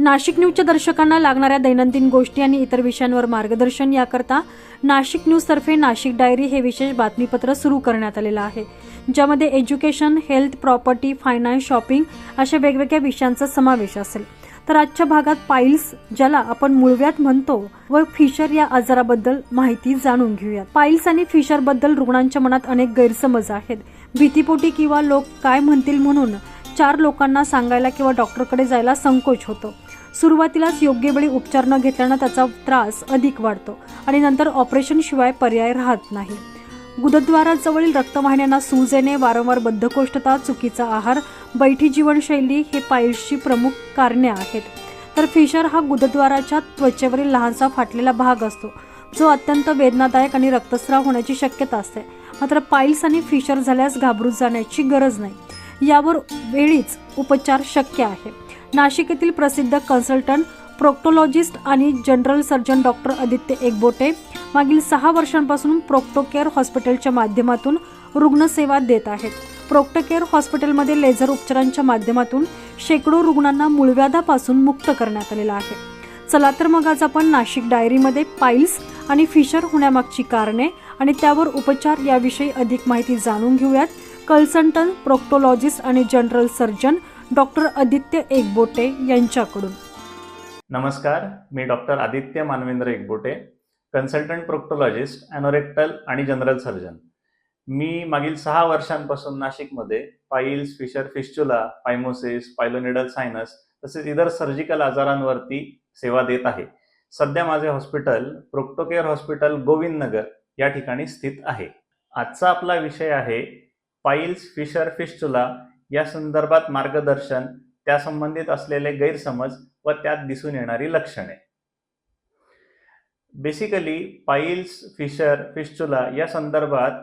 नाशिक न्यूजच्या दर्शकांना लागणाऱ्या दैनंदिन गोष्टी आणि इतर विषयांवर मार्गदर्शन याकरता नाशिक न्यूजतर्फे नाशिक डायरी हे विशेष बातमीपत्र सुरू करण्यात आलेलं आहे ज्यामध्ये education health property finance shopping अशा वेगवेगळ्या विषयांचा समावेश असेल. तर आजच्या भागात पाईल्स ज्याला आपण मुळव्यात म्हणतो व फिशर या आजाराबद्दल माहिती जाणून घेऊयात. पाईल्स आणि फिशरबद्दल रुग्णांच्या मनात अनेक गैरसमज आहेत. भीतीपोटी किंवा लोक काय म्हणतील म्हणून चार लोकांना सांगायला किंवा डॉक्टरकडे जायला संकोच होतो. सुरुवातीलाच योग्य वेळी उपचार न घेतल्यानं त्याचा त्रास अधिक वाढतो आणि नंतर ऑपरेशन शिवाय पर्याय राहत नाही. गुदद्वाराजवळील रक्तवाहिन्यांना सूज येणे वारंवार बद्धकोष्ठता चुकीचा आहार बैठी जीवनशैली हे पायल्सची प्रमुख कारणे आहेत. तर फिशर हा गुदद्वाराच्या त्वचेवरील लहानसा फाटलेला भाग असतो जो अत्यंत वेदनादायक आणि रक्तस्राव होण्याची शक्यता असते. मात्र पाईल्स आणि फिशर झाल्यास घाबरून जाण्याची गरज नाही. यावर वेळीच उपचार शक्य आहे. नाशिक येथील प्रसिद्ध कन्सल्टंट प्रोक्टोलॉजिस्ट आणि general surgeon doctor Aditya Ekbote मागील सहा वर्षांपासून प्रोक्टोकेअर हॉस्पिटलच्या माध्यमातून रुग्णसेवा देत आहेत. प्रोक्टोकेअर हॉस्पिटलमध्ये लेझर उपचारांच्या माध्यमातून शेकडो रुग्णांना मूळव्याधापासून मुक्त करण्यात आलेलं आहे. चला तर मग आज आपण नाशिक डायरीमध्ये पाईल्स आणि फिशर होण्यामागची कारणे आणि त्यावर उपचार याविषयी अधिक माहिती जाणून घेऊयात. कन्सल्टंट प्रोक्टोलॉजिस्ट आणि general surgeon doctor Aditya Ekbote यांच्याकडून. नमस्कार मी doctor Aditya Manvendra Ekbote consultant proctologist anorectal आणि जनरल सर्जन. मी मागील सहा वर्षांपासून नाशिकमध्ये piles fissure fistula phimosis pilonidal sinus तसेच इतर सर्जिकल आजारांवरती सेवा देत आहे. सध्या माझे हॉस्पिटल प्रोक्टोकेअर हॉस्पिटल गोविंदनगर या ठिकाणी स्थित आहे. आजचा आपला विषय आहे पाईल्स फिशर फिस्चुला या संदर्भात मार्गदर्शन त्या संबंधित असलेले गैरसमज व त्यात दिसून येणारी लक्षणे. बेसिकली पाईल्स फिशर फिशचुला या संदर्भात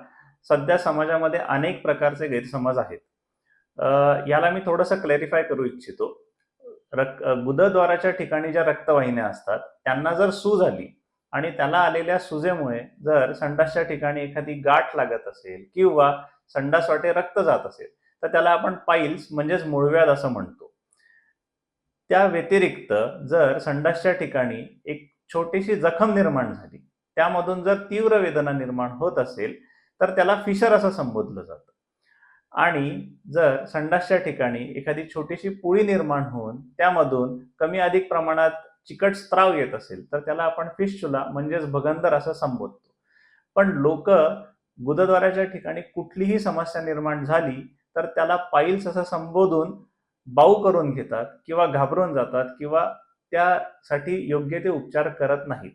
सध्या समाजामध्ये अनेक प्रकारचे गैरसमज आहेत. याला मी थोडंसं क्लॅरिफाय करू इच्छितो. रक् गुदद्वाराच्या ठिकाणी ज्या रक्तवाहिन्या असतात त्यांना जर सूज आली आणि त्याला आलेल्या सुजेमुळे जर संडासच्या ठिकाणी एखादी गाठ लागत असेल किंवा संडास वाटे रक्त जात असेल तर त्याला आपण पाईल्स म्हणजेच मूळव्याध असं म्हणतो. त्या व्यतिरिक्त जर संडासच्या ठिकाणी एक छोटीशी जखम निर्माण झाली त्यामधून जर तीव्र वेदना निर्माण होत असेल तर त्याला फिशर असं संबोधलं जातं. आणि जर संडासच्या ठिकाणी एखादी छोटीशी पुळी निर्माण होऊन त्यामधून कमी अधिक प्रमाणात चिकट स्त्राव येत असेल तर त्याला आपण फिशचुला म्हणजेच भगंदर असं संबोधतो. पण लोक गुदद्वाराच्या ठिकाणी कुठलीही समस्या निर्माण झाली तर त्याला पाईल्स असं संबोधून बाऊ करून घेतात किंवा घाबरून जातात किंवा त्यासाठी योग्य ते उपचार करत नाहीत.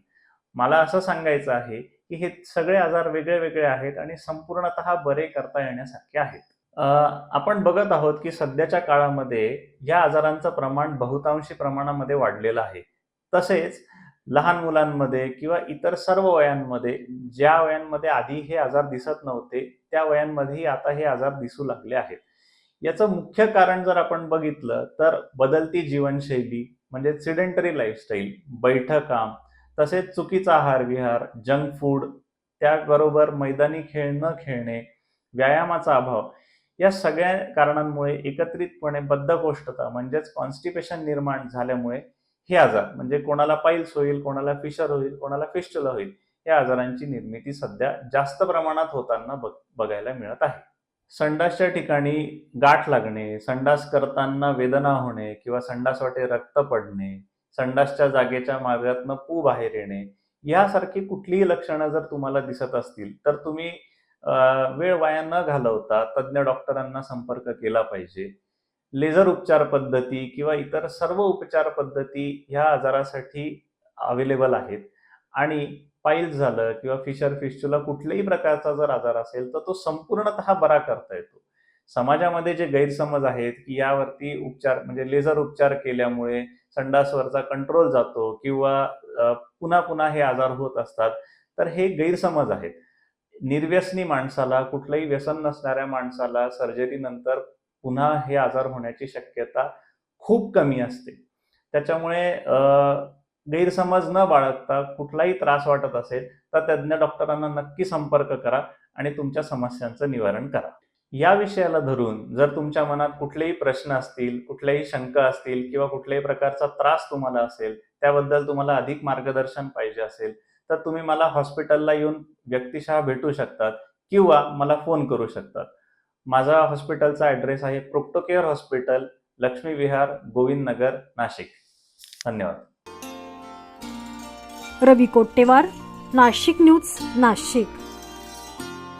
मला असं सांगायचं आहे की हे सगळे आजार वेगळे वेगळे आहेत आणि संपूर्णतः बरे करता येण्यासारखे आहेत. आपण बघत आहोत की सध्याच्या काळामध्ये या आजारांचं प्रमाण बहुतांशी प्रमाणामध्ये वाढलेलं आहे. तसेच लहान मुलांमध्ये किंवा इतर सर्व वयांमध्ये ज्या वयांमध्ये आधी हे आजार दिसत नव्हते त्या वयांमध्येही आता हे आजार दिसू लागले आहेत. याचं मुख्य कारण जर आपण बघितलं तर बदलती जीवनशैली म्हणजे सिडेंटरी लाईफस्टाईल बैठकाम तसेच चुकीचा आहार विहार जंक फूड त्याबरोबर मैदानी खेळ न खेळणे व्यायामाचा अभाव या सगळ्या कारणांमुळे एकत्रितपणे बद्धकोष्ठता म्हणजेच कॉन्स्टिपेशन निर्माण झाल्यामुळे हे आजार म्हणजे कोणाला पाईल्स होईल कोणाला फिशर होईल कोणाला फिस्टल होईल या आजारांची निर्मिती सध्या जास्त प्रमाणात होताना बघ बघायला मिळत आहे. संडासच्या ठिकाणी गाठ लागणे संडास करताना वेदना होणे किंवा संडास वाटे रक्त पडणे संडासच्या जागेच्या मार्गातनं पू बाहेर येणे यासारखी कुठलीही लक्षणं जर तुम्हाला दिसत असतील तर तुम्ही वेळ वाया न घालवता तज्ज्ञ डॉक्टरांना संपर्क केला पाहिजे. लेझर उपचार पद्धती किंवा इतर सर्व उपचार पद्धती ह्या आजारासाठी अवेलेबल आहेत. आणि पाईल्स झालं किंवा फिशर फिशचुला कुठल्याही प्रकारचा जर आजार असेल तर तो संपूर्णतः बरा करता येतो. समाजामध्ये जे गैरसमज आहेत की यावरती उपचार म्हणजे लेझर उपचार केल्यामुळे संडासवरचा कंट्रोल जातो किंवा पुन्हा पुन्हा हे आजार होत असतात तर हे गैरसमज आहेत. निर्व्यसनी माणसाला कुठलंही व्यसन नसणाऱ्या माणसाला सर्जरीनंतर पुन्हा हे आजार होण्याची शक्यता खूप कमी असते. त्याच्यामुळे गैरसमज न बाळगता कुठलाही त्रास वाटत असेल तर तज्ज्ञ डॉक्टरांना नक्की संपर्क करा आणि तुमच्या समस्यांचं निवारण करा. या विषयाला धरून जर तुमच्या मनात कुठलेही प्रश्न असतील कुठल्याही शंका असतील किंवा कुठल्याही प्रकारचा त्रास तुम्हाला असेल त्याबद्दल तुम्हाला अधिक मार्गदर्शन पाहिजे असेल तर तुम्ही मला हॉस्पिटलला येऊन व्यक्तिशः भेटू शकतात किंवा मला फोन करू शकतात. माझा हॉस्पिटलचा ॲड्रेस आहे प्रोक्टोकेअर हॉस्पिटल लक्ष्मी विहार गोविंद नगर नाशिक. धन्यवाद. रवी कोट्टेवार नाशिक न्यूज नाशिक.